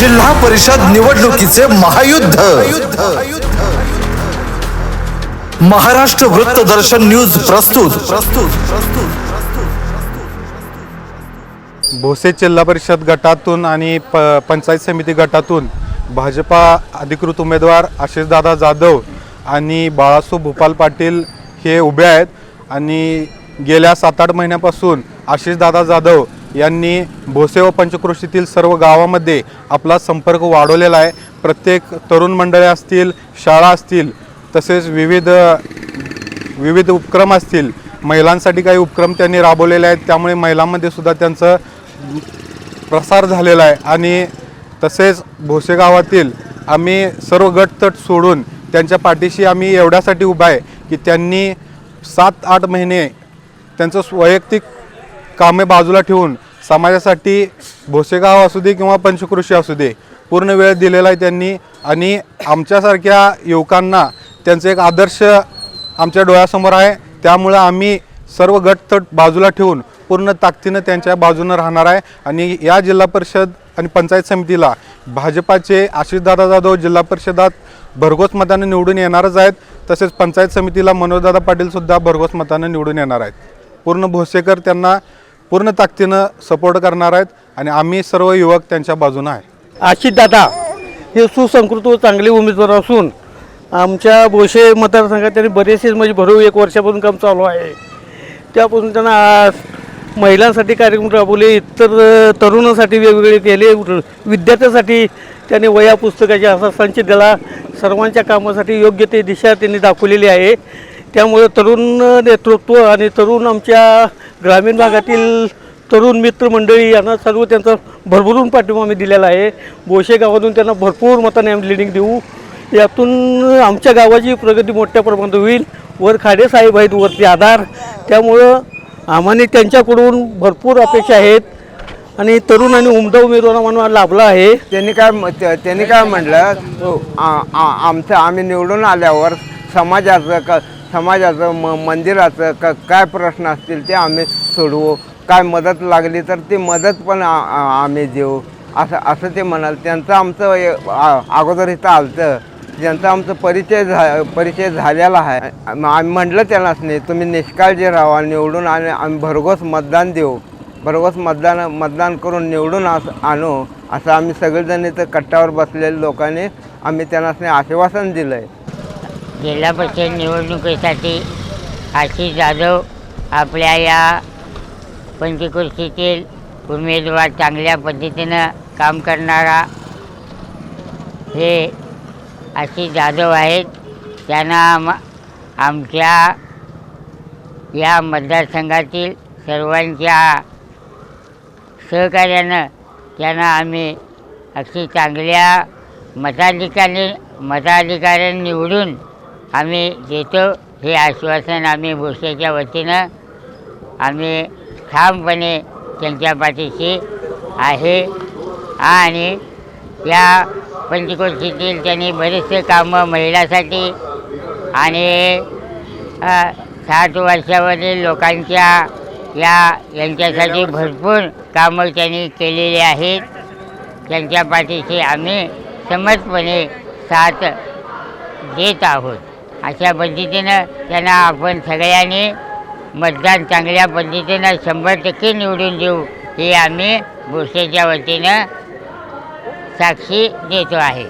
जिल्हा परिषद निवडणुकीचे महायुद्ध. महाराष्ट्र वृत्तदर्शन न्यूज प्रस्तुत. भोसे जिल्हा परिषद गटातून आणि प पंचायत समिती गटातून भाजपा अधिकृत उमेदवार आशिषदादा जाधव आणि बाळासू भूपाल पाटील हे उभे आहेत. आणि गेल्या सात आठ महिन्यापासून आशिषदादा जाधव यांनी भोसे व पंचक्रोशीतील सर्व गावामध्ये आपला संपर्क वाढवलेला आहे. प्रत्येक तरुण मंडळे असतील शाळा असतील तसेच विविध विविध उपक्रम असतील महिलांसाठी काही उपक्रम त्यांनी राबवलेले आहेत. त्यामुळे महिलांमध्ये सुद्धा त्यांचं प्रसार झालेला आहे. आणि तसेच भोसे गावातील आम्ही सर्व गटतट सोडून त्यांच्या पाठीशी आम्ही एवढ्यासाठी उभा आहे की त्यांनी सात आठ महिने त्यांचं वैयक्तिक कामे बाजूला ठेवून समाजासाठी भोसेगाव असू दे किंवा पंचकृषी असू दे पूर्ण वेळ दिलेला आहे त्यांनी. आणि आमच्यासारख्या युवकांना त्यांचं एक आदर्श आमच्या डोळ्यासमोर आहे. त्यामुळं आम्ही सर्व गटतट बाजूला ठेवून पूर्ण ताकदीनं त्यांच्या बाजूनं राहणार आहे. आणि या जिल्हा परिषद आणि पंचायत समितीला भाजपाचे आशिषदादा जाधव जिल्हा परिषदात भरघोस मतानं निवडून येणारच आहेत. तसेच पंचायत समितीला मनोजदादा पाटीलसुद्धा भरघोस मतानं निवडून येणार आहेत. पूर्ण भोसेकर त्यांना पूर्ण ताकदीनं सपोर्ट करणार आहेत आणि आम्ही सर्व युवक त्यांच्या बाजूनं आहे. आशिष दादा हे सुसंस्कृत व चांगले उमेदवार असून आमच्या बोशे मतदारसंघात त्यांनी बरेचसे म्हणजे भरून एक वर्षापासून काम चालू आहे. त्यापासून त्यांना आज महिलांसाठी कार्यक्रम राबवले इतर तरुणांसाठी वेगवेगळे केले विद्यार्थ्यांसाठी त्यांनी वया पुस्तकाचे असा संच दिला सर्वांच्या कामासाठी योग्य ते दिशा त्यांनी दाखवलेली आहे. त्यामुळे तरुण नेतृत्व आणि तरुण आमच्या ग्रामीण भागातील तरुण मित्रमंडळी यांना सर्व त्यांचा भरभरून पाठिंबा आम्ही दिलेला आहे. बोशे गावातून त्यांना भरपूर मताने आम्ही लिडिंग देऊ. यातून आमच्या गावाची प्रगती मोठ्या प्रमाणात होईल. वर खाडे साहेब आहेत वरती आधार. त्यामुळं आम्हाने त्यांच्याकडून भरपूर अपेक्षा आहेत. आणि तरुण आणि उमदा उमेदवार म्हणून लाभला आहे. त्यांनी काय म- त्या- त्यांनी काय म्हटलं आ- आमचं आम्ही निवडून आल्यावर समाजाचं समाजाचं म मंदिराचं क काय प्रश्न असतील ते आम्ही सोडवू. काय मदत लागली तर ती मदत पण आम्ही देऊ. असं असं ते म्हणाल. त्यांचं आमचं अगोदर इथं आलतं. ज्यांचा आमचा परिचय झा परिचय झालेला आहे. आम्ही म्हटलं त्यांनाच नाही तुम्ही निष्काळजी राहा निवडून आणि आम्ही भरघोस मतदान देऊ. भरघोस मतदान मतदान करून निवडून आस आणू. असं आम्ही सगळेजण इथं कट्ट्यावर बसलेल्या लोकांनी आम्ही त्यांना आश्वासन दिलं आहे जिल्हा परिषद निवडणुकीसाठी आशिष जाधव आपल्या या पंचकृषीतील उमेदवार चांगल्या पद्धतीनं काम करणारा हे आशिष जाधव आहेत. त्यांना आम आमच्या या मतदारसंघातील सर्वांच्या सहकार्यानं त्यांना आम्ही अगदी चांगल्या मताधिकारी मताधिकाऱ्यांनी निवडून आम्ही देतो हे आश्वासन आम्ही भोसेच्या वतीनं आम्ही ठामपणे त्यांच्या पाठीशी आहे. आणि या पंचकोशीतील त्यांनी बरेचसे कामं महिलासाठी आणि साठ वर्षावरील लोकांच्या या यांच्यासाठी भरपूर कामं त्यांनी केलेली आहेत. त्यांच्या पाठीशी आम्ही समजपणे साथ देत आहोत. अशा पद्धतीनं त्यांना आपण सगळ्यांनी मतदान चांगल्या पद्धतीनं शंभर टक्के निवडून देऊ हे आम्ही भोसेच्या वतीनं साक्षी देतो आहे.